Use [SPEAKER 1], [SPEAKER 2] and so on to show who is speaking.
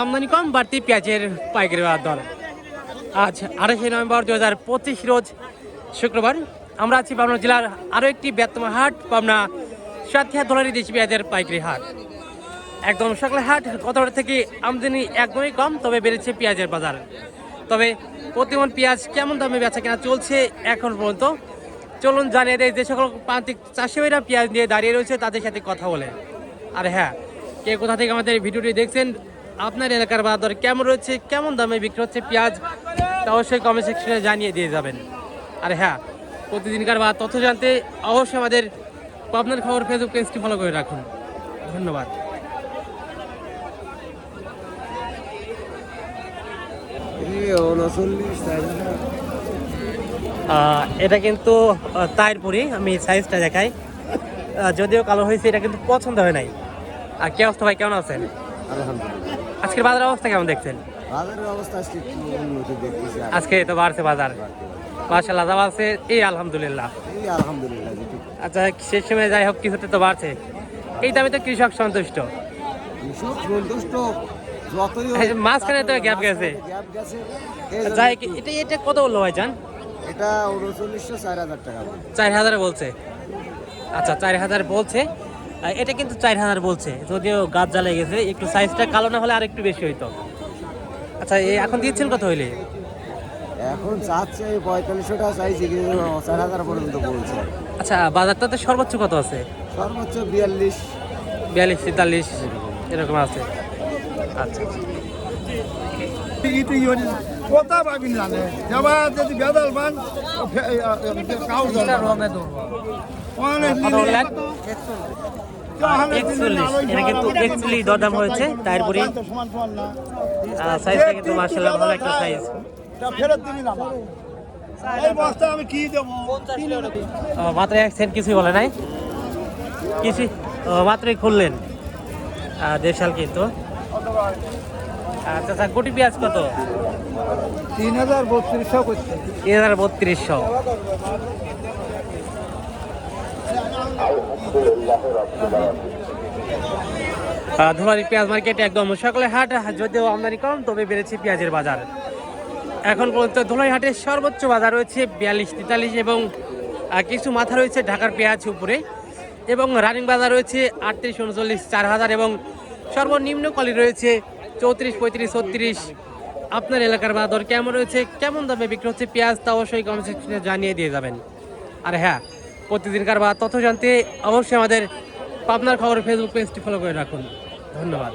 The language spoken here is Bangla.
[SPEAKER 1] আমদানি কম, বাড়তি পেঁয়াজের পাইকারি দর। আজ আঠাশে নভেম্বর দু হাজার পঁচিশ রোজ শুক্রবার। আমরা আছি পাবনা জেলার আরও একটি ব্যস্তম হাট, পাবনা সাতক্ষীয়া দোলারি দেশি পেঁয়াজের পাইকারি হাট। একদম সকালে হাট গত থেকে আমদানি একদমই কম, তবে বেড়েছে পেঁয়াজের বাজার। তবে প্রতিমন পেঁয়াজ কেমন দামে বেচা কেনা চলছে এখন পর্যন্ত? চলুন জানিয়ে দেয় যে সকল প্রান্তিক চাষিভাইরা পেঁয়াজ নিয়ে দাঁড়িয়ে রয়েছে, তাদের সাথে কথা বলে। আর হ্যাঁ কে কোথা থেকে আমাদের ভিডিওটি দেখছেন আপনার এলাকার বাজার কেমন রয়েছে? কেমন দামে বিক্রি হচ্ছে পেঁয়াজ? তা অবশ্যই কমেন্ট সেকশনে জানিয়ে দিয়ে যাবেন। আর হ্যাঁ প্রতিদিনকার বা তথ্য জানতে অবশ্যই আমাদের পাবনার খবর ফেসবুক পেজটি ফলো করে রাখুন। ধন্যবাদ। এটা কিন্তু তাইরপুরি আমি সাইজটা দেখাই। যদিও কালো হয়েছে, এটা কিন্তু পছন্দ হয় নাই। আর কে অবস্থা ভাই, কেমন আছেন? আজকের বাজার অবস্থা কেমন দেখছেন?
[SPEAKER 2] বাজারের অবস্থা আজকে উন্নতি দেখতেছি
[SPEAKER 1] আজকে তো বাড়ছে বাজার। মার্শাল্লাহ যা বাড়ছে এই আলহামদুলিল্লাহ।
[SPEAKER 2] এই আলহামদুলিল্লাহ
[SPEAKER 1] আচ্ছা শেষ সময় যাই হোক কিছুতে তো বাড়ছে। এই দামে তো কৃষক সন্তুষ্ট।
[SPEAKER 2] কৃষক
[SPEAKER 1] মাঝখানে তো
[SPEAKER 2] গ্যাপ গেছে।
[SPEAKER 1] যাই
[SPEAKER 2] একটু-
[SPEAKER 1] এটা এটা কত বলল ভাই জান
[SPEAKER 2] এটা উনচল্লিশশো চার হাজার টাকা
[SPEAKER 1] চার হাজার বলছে। আচ্ছা চার হাজার বলছে। এটা কিন্তু চার হাজার বলছে। যদিও গাছ জ্বালে গেছে একটু সাইজটা কালো না হলে আর একটু বেশি হইতো। আচ্ছা এখন দিচ্ছেন কত হইলে?
[SPEAKER 2] এখন চাচ্ছে পঁয়তাল্লিশশো টাকা চাইছি কিন্তু চার হাজার পর্যন্ত বলছে।
[SPEAKER 1] আচ্ছা বাজারটা তো সর্বোচ্চ কত আছে?
[SPEAKER 2] সর্বোচ্চ বিয়াল্লিশ।
[SPEAKER 1] বিয়াল্লিশ তেতাল্লিশ এরকম আছে। আচ্ছা।
[SPEAKER 3] ইটি কোথা পাবি জানে যাবা যদি বেদাল বান কাউ অনেক
[SPEAKER 1] কত বললেন এটা কিন্তু একচল্লিশ। দরদাম হয়েছে তারপরে
[SPEAKER 3] সমান সমান না।
[SPEAKER 1] সাইজটা কিন্তু মার্শাল্লাহ ভালো একটা সাইজ
[SPEAKER 3] তা ফেরত দিবি না আমার। এই বস্তা আমি কি দেবো?
[SPEAKER 1] মাত্র এক সেন্ট কিছুই বলে নাই। কিছু মাত্রই খুললেন। আহ, দেড়শাল কিন্তু। আচ্ছা আচ্ছা গুটি পেঁয়াজ কত?
[SPEAKER 3] তিন হাজার বত্রিশশো করছে।
[SPEAKER 1] তিন হাজার বত্রিশশো। ধুমারি পেঁয়াজ মার্কেট একদম সকালে হাট যদিও আমদানি কম তবে বেড়েছে পেঁয়াজের বাজার। এখন পর্যন্ত ধুলাই হাটের সর্বোচ্চ বাজার রয়েছে বিয়াল্লিশ তেতাল্লিশ এবং কিছু মাথা রয়েছে ঢাকার পেঁয়াজ উপরে। এবং রানিং বাজার রয়েছে আটত্রিশ উনচল্লিশ চার হাজার এবং সর্বনিম্ন কলি রয়েছে চৌত্রিশ, পঁয়ত্রিশ, ছত্রিশ। আপনার এলাকার বাজার কেমন রয়েছে? কেমন দামে বিক্রি হচ্ছে পেঁয়াজ? তা অবশ্যই কমেন্ট সেকশনে জানিয়ে দিয়ে যাবেন। আর হ্যাঁ প্রতিদিনকার বা তথ্য জানতে অবশ্যই আমাদের পাবনার খবর ফেসবুক পেজটি ফলো করে রাখুন। ধন্যবাদ।